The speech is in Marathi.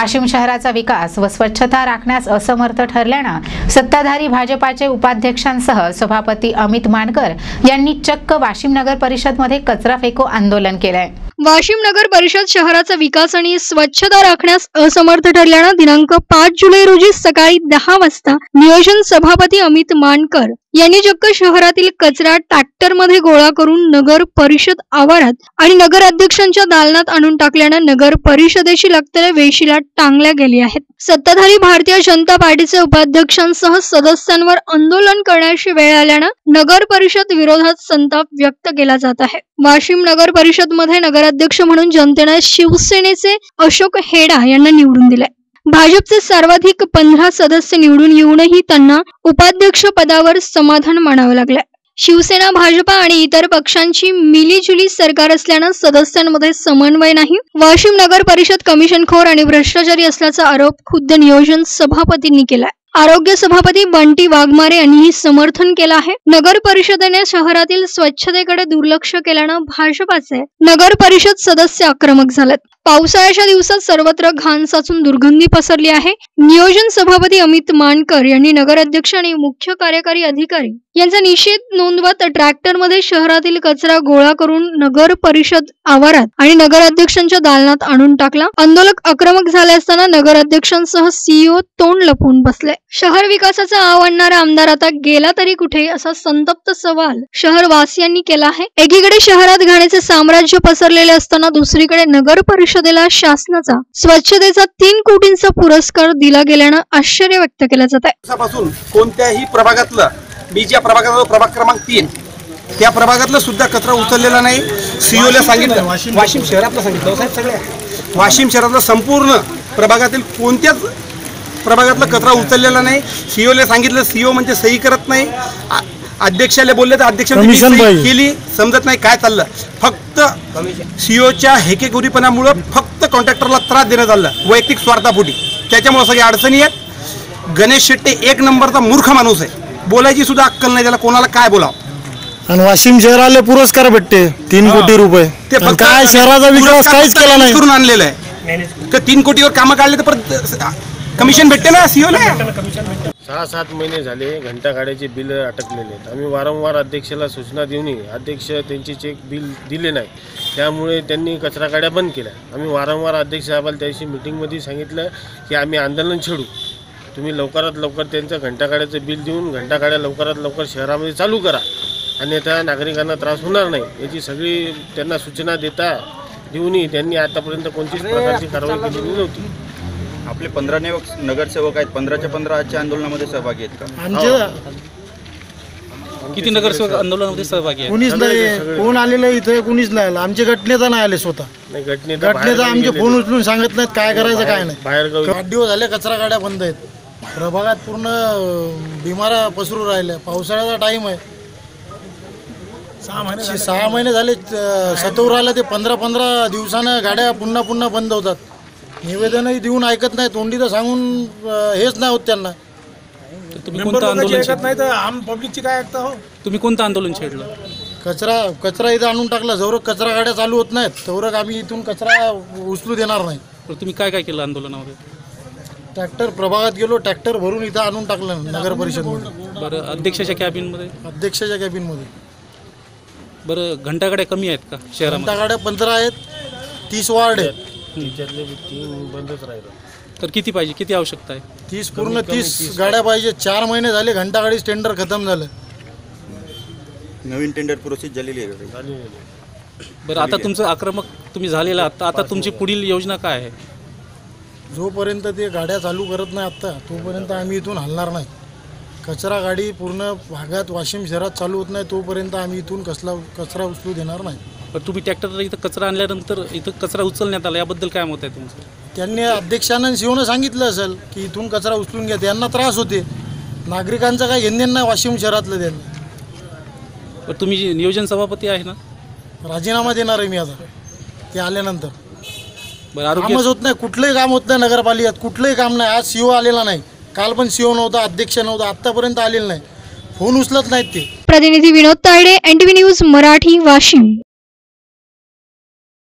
वाशिम शहराचा विकास व स्वच्छता राखण्यास असमर्थ ठरल्यानं सत्ताधारी भाजपाचे उपाध्यक्षांसह सभापती अमित मानकर यांनी चक्क वाशिम नगर परिषदमध्ये कचरा फेको आंदोलन केलंय. वाशिम नगर परिषद शहराचा विकास आणि स्वच्छता राखण्यास असमर्थ ठरल्यानं दिनांक पाच जुलै रोजी सकाळी दहा वाजता नियोजन सभापती अमित मानकर यांनी चक्क शहरातील कचरा ट्रॅक्टरमध्ये गोळा करून नगर परिषद आवारात आणि नगर अध्यक्षांच्या दालनात आणून टाकल्यानं नगर परिषदेशी लागलेल्या वेशीला टांगल्या गेली आहेत. सत्ताधारी भारतीय जनता पार्टीचे उपाध्यक्षांसह सदस्यांवर आंदोलन करण्याची वेळ आल्यानं नगर परिषद विरोधात संताप व्यक्त केला जात आहे. वाशिम नगर परिषदमध्ये नगराध्यक्ष म्हणून जनतेनं शिवसेनेचे अशोक हेडा यांना निवडून दिले भाजपचे सर्वाधिक पंधरा सदस्य निवडून येऊनही त्यांना उपाध्यक्ष पदावर समाधान मानावं लागलंय. शिवसेना भाजपा आणि इतर पक्षांची मिलीजुली सरकार असल्यानं सदस्यांमध्ये समन्वय नाही. वाशिम नगर परिषद कमिशनखोर आणि भ्रष्टाचारी असल्याचा आरोप खुद्द नियोजन सभापतींनी केलाय. आरोग्य सभापती बंटी वाघमारे यांनीही समर्थन केलं आहे. नगर परिषदेने शहरातील स्वच्छतेकडे दुर्लक्ष केल्यानं भाजपाचे नगर परिषद सदस्य आक्रमक झालेत. पावसाळ्याच्या दिवसात सर्वत्र घाण साचून दुर्गंधी पसरली आहे. नियोजन सभापती अमित मानकर यांनी नगराध्यक्ष आणि मुख्य कार्यकारी अधिकारी यांचा निषेध नोंदवत ट्रॅक्टरमध्ये शहरातील कचरा गोळा करून नगर परिषद आवारात आणि नगराध्यक्षांच्या दालनात आणून टाकला. आंदोलक आक्रमक झाले असताना नगराध्यक्षांसह सीईओ तोंड लपवून बसले. शहर विकासाचा आव आणणारा आमदार आता गेला तरी कुठे असा संतप्त सवाल शहरवासियांनी केला आहे. एकीकडे शहरात घाणीचे साम्राज्य पसरलेले असताना दुसरीकडे नगर परिषदेला शासनाचा स्वच्छतेचा तीन कोटींचा पुरस्कार दिला गेल्यानं आश्चर्य व्यक्त केलं जात आहे. कोणत्याही प्रभागातलं मी ज्या प्रभागात प्रभाग क्रमांक तीन त्या प्रभागातलं सुद्धा कचरा उचललेला नाही. सीओला सांगितलं. वाशिम शहरातलं सांगितलं. हो साहेब सगळ्या वाशिम शहरातलं संपूर्ण प्रभागातील कोणत्याच प्रभागातलं कचरा उचललेला नाही. सीओला सांगितलं सीओ म्हणजे सही करत नाही. अध्यक्षाला बोलले तर पाहिजे. केली समजत नाही काय चाललं. फक्त सीओच्या हेकेगोरीपणामुळं फक्त कॉन्ट्रॅक्टरला त्रास देण्यात आलं वैयक्तिक स्वार्थापोटी. त्याच्यामुळे सगळ्या अडचणी आहेत. गणेश शेट्टे एक नंबरचा मूर्ख माणूस आहे. बोलायची सुद्धा अक्कल नाही त्याला कोणाला काय बोलावं? आणि वाशिम शहराला पुरस्कार भेटते तीन कोटी रुपये. ते काय शहराचा विकास काहीच केला नाही. करून आणलेलं आहे. तर तीन कोटीवर कामं काढले तर परत कमिशन भेटते ना सीओला सहा सात महिने झाले घंटा गाड्याचे बिल अटकलेले आहेत. आम्ही वारंवार अध्यक्षाला सूचना देऊनही अध्यक्ष त्यांचे चेक बिल दिले नाही. त्यामुळे त्यांनी कचरा गाड्या बंद केल्या. आम्ही वारंवार अध्यक्ष साहेबाला त्याशी मीटिंगमध्ये मिटिंगमध्ये सांगितलं की आम्ही आंदोलन छेडू. तुम्ही लवकरात लवकर त्यांचं घंटागाड्याचं बिल देऊन घंटागाड्या लवकरात लवकर शहरामध्ये चालू करा. अन्यथा नागरिकांना त्रास होणार नाही. याची सगळी त्यांना सूचना देता देऊनही त्यांनी आतापर्यंत कोणतीच प्रकारची कारवाई केलेली नव्हती. आपले पंधरा नगरसेवक आहेत पंधराच्या पंधरा आजच्या आंदोलनामध्ये सहभागी आहेत का? आमच्या किती नगरसेवक आंदोलनामध्ये सहभागी आहेत? कोणीच नाही कोण आलेलं इथं कोणीच नाही आलं. आमचे घटनेता नाही आले स्वतः. नाही घटनेत घटनेता आमचे फोन उचलून सांगत नाहीत काय करायचं काय नाही. बाहेर आठ दिवस झाले कचरा गाड्या बंद आहेत. प्रभागात पूर्ण बिमाऱ्या पसरू राहिल्या. पावसाळ्याचा टाइम आहे. सहा महिने सहा महिने झाले सतोराला ते पंधरा पंधरा दिवसानं गाड्या पुन्हा पुन्हा बंद होतात. निवेदनही देऊन ऐकत नाही तोंडी तर सांगून अं, हेच नाही होत त्यांना. तर तुम्ही कोणतं आंदोलन छेडलं? नाही तर आम पब्लिकची काय ऐकता हो? तुम्ही कोणतं आंदोलन छेडलं? कचरा कचरा इथं आणून टाकला जवळ कचरा गाड्या चालू होत नाहीत तेवढं आम्ही इथून कचरा उचलू देणार नाही. तर तुम्ही काय काय केलं आंदोलनामध्ये? ट्रॅक्टर प्रभागात गेलो ट्रॅक्टर भरून इथं आणून टाकलं नगर परिषदमध्ये. बरं अध्यक्षाच्या कॅबिनमध्ये? अध्यक्षाच्या कॅबिनमध्ये. बरं घंटागाड्या कमी आहेत का शहरामध्ये? घंटा गाड्या पंधरा आहेत तीस वार्ड आहेत. त्याच्यातले तीन बंदच राहिलं. तर किती पाहिजे? किती आवश्यकता आहे? तीस पूर्ण तीस गाड्या पाहिजे. चार महिने झाले घंटा गाडी टेंडर खतम झालं. नवीन टेंडर प्रोसेस झालेली आहे. का? बरं आता तुमचं आक्रमक तुम्ही झालेलं आता आता तुमची पुढील योजना काय आहे? जोपर्यंत ते गाड्या चालू करत नाही आत्ता तोपर्यंत आम्ही इथून हलणार नाही. कचरा गाडी पूर्ण भागात वाशिम शहरात चालू होत नाही तोपर्यंत आम्ही इथून कसला कचरा उचलू देणार नाही. पण तुम्ही ट्रॅक्टर इथं कचरा आणल्यानंतर इथं कचरा उचलण्यात आला याबद्दल काय मत आहे तुमचं? त्यांनी अध्यक्षांना शिवनं सांगितलं असेल की इथून कचरा उचलून घ्या त्यांना त्रास होते. नागरिकांचा काय घेणं नाही वाशिम शहरातलं त्यांनी. पण तुम्ही जे नियोजन सभापती आहे ना? राजीनामा देणार आहे मी आता ते आल्यानंतर. बरं आरोग्य कामच होत नाही कुठलंही काम होत नाही नगरपालिकेत कुठलंही काम नाही. आज सीओ आलेला नाही. काल पण सीओ नव्हता अध्यक्ष नव्हता आत्तापर्यंत आलेलं नाही. फोन उचलत नाहीत ते. प्रतिनिधी विनोद तायडे एनटीव्ही न्यूज मराठी वाशिम.